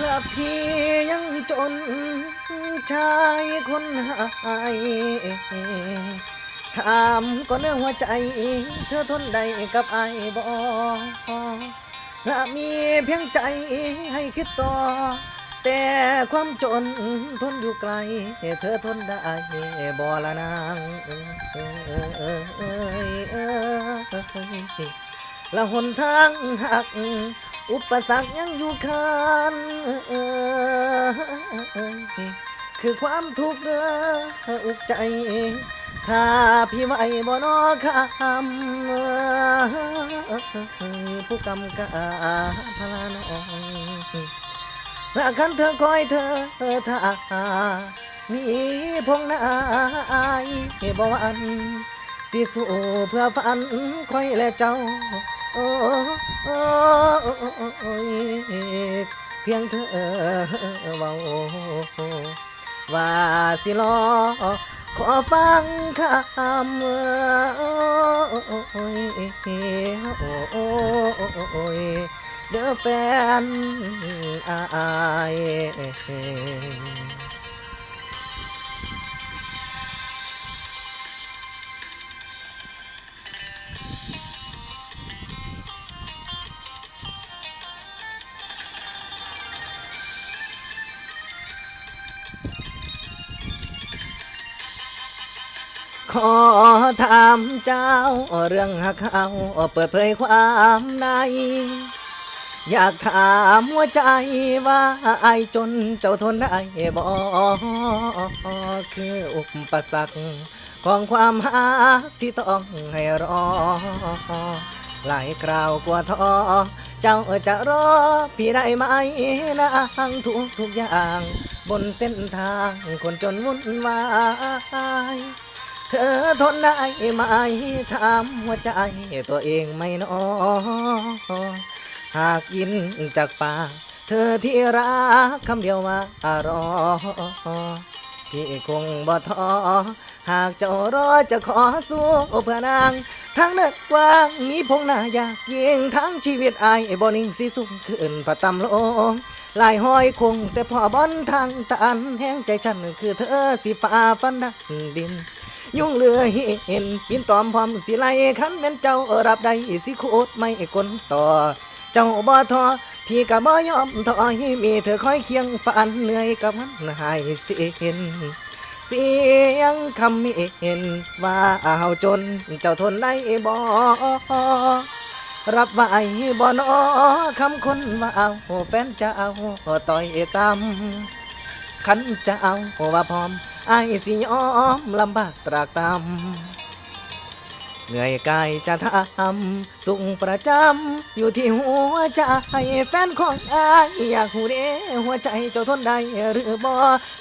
และพี่ยังจนชายคนหายถามก็เนื้อหัวใจ เธอทนได้กับไอ้บ่และมีเพียงใจให้คิดต่อ แต่ความจนทนอยู่ไกล เธอทนได้บ่ละนางเอ้ยเอ้ยและหนทางหัก อุปสรรคยังอยู่คันคือความทุกข์เด้ออุกใจ ถ้าพี่ไหวบ่นอคำผู้กำกาพลานองและคันเธอคอยเธอถ้ามีพงนายบ่วันสิสู้เพื่อฝันคอยและเจ้า โอ้โอ เพียงเธอเว้าว่าสิรอขอฟังคำโอ้ยโอ้ยเด้อแฟนอาย ขอถามเจ้า เรื่องหักเขาเปิดเผยความใน อยากถามหัวใจว่าไอจนเจ้าทนได้บ่คืออุปสรรคของความหักที่ต้องให้รอ หลายคราวกลัวท้อเจ้าจะรอพี่ได้ไหมนะทุกทุกอย่าง บนเส้นทางคนจนวุ่นวาย เธอทนได้ไหมถามหัวใจตัวเองไม่นอหากยินจากปากเธอที่รักคำเดียวว่ารอ พี่คงบ่ท้อหากเจ้ารอจะขอสู้เพื่อนางทั้งเนิดกว้างมีพงหน้าอยากยิงทั้งชีวิตอายบ่นิ่งสิสูงขึ้นพระตำลงลายห้อยคงแต่พอบอนทางตันแห้งใจฉันคือเธอสิฝ่าฟันดันดิน ยุ่งเรือเห็นปินตอมพร้อมสิไลขันเป็นเจ้ารับได้สิโคตรไม่กลต่อ เจ้าบ่ทอพี่ก็บ่ยอมถอยมีเธอคอยเคียงฝันเหนื่อยกับมันหายเสียนเสียงคำเห็นว่าเอาจน เจ้าทนได้บ่รับไว้บ่นอคำคนว่าเอาแฟนจะเอาต่อยตำขันจะเอาว่าพร้อม ไอ้สิยอมลำบากตรากตำเหนื่อยกายจะทำสุขประจำอยู่ที่หัวใจแฟนของไอ้อยากหูเด้หัวใจเจ้าทนได้หรือบ่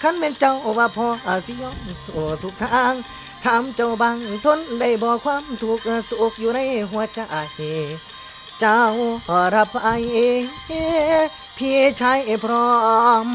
ขันเป็นเจ้าว่าพอสิยอมสู้ทุกทางถามเจ้าบังทนได้บ่ความทุกข์สุขอยู่ในหัวใจเจ้ารับไอ พี่ชายพร้อม